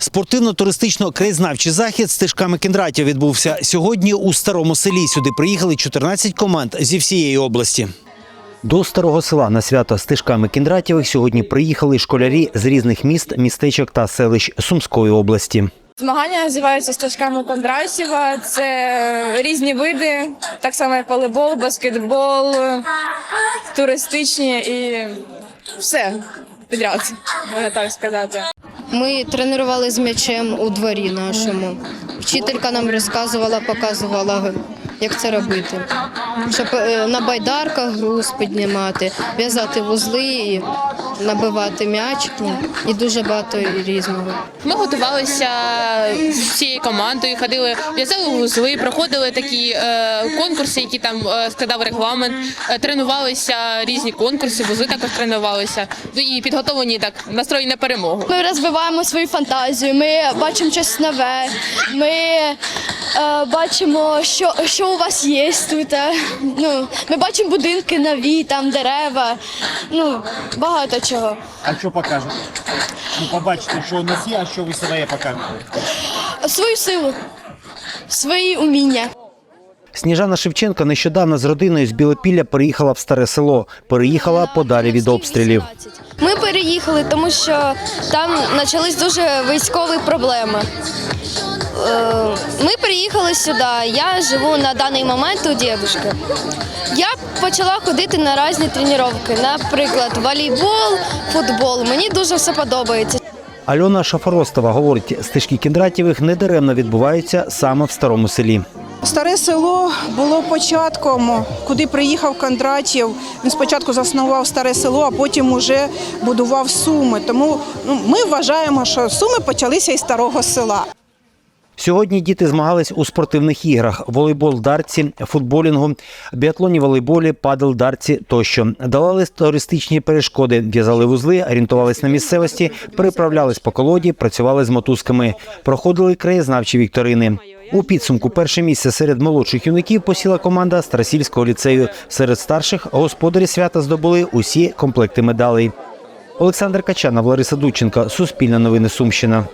Спортивно-туристично-краєзнавчий захід стежками Кіндратів відбувся. Сьогодні у старому селі сюди приїхали 14 команд зі всієї області. До старого села на свято стежками Кіндратєвих сьогодні приїхали школярі з різних міст, містечок та селищ Сумської області. Змагання називаються стежками Кондратєва. Це різні види, так само як волейбол, баскетбол, туристичні і все підряд, можна так сказати. Ми тренували з м'ячем у дворі нашому. Вчителька нам розказувала, показувала, як це робити. Щоб е, на байдарках груз піднімати, в'язати вузли, і набивати м'яч і дуже багато різного. Ми готувалися з всією командою, ходили, в'язали вузли, проходили такі е, конкурси, які там е, складав регламент, тренувалися різні конкурси, вузли також тренувалися. Ну і підготовлені так настроєні на перемогу. Ми розвиваємо свою фантазію, ми бачимо щось нове, ми е, бачимо, що, що у вас є тут. Ну, ми бачимо будинки нові, там дерева, ну, багато чого. А що покажете? Ну, побачите, що у нас є, а що ви своє покажете. Свою силу, свої уміння. Сніжана Шевченко нещодавно з родиною з Білопілля переїхала в старе село. Переїхала подалі від обстрілів. Ми переїхали, тому що там почались дуже військові проблеми. Е, Ми приїхали сюди. Я живу на даний момент у дідушки. Я почала ходити на різні тренування, наприклад, волейбол, футбол. Мені дуже все подобається. Альона Шафоростова говорить, стежки Кіндратєвих недаремно відбуваються саме в старому селі. Старе село було початком, куди приїхав Кондратів. Він спочатку заснував старе село, а потім уже будував Суми. Тому ну, ми вважаємо, що Суми почалися із старого села. Сьогодні діти змагались у спортивних іграх: волейбол, дартці, футболінгу, біатлоні, волейболі, падел, дартці тощо. Долали туристичні перешкоди, в'язали вузли, орієнтувались на місцевості, переправлялись по колоді, працювали з мотузками, проходили краєзнавчі вікторини. У підсумку перше місце серед молодших юнаків посіла команда Старосільського ліцею. Серед старших господарі свята здобули усі комплекти медалей. Олександр Качанов, Лариса Дученко, Суспільне новини Сумщина.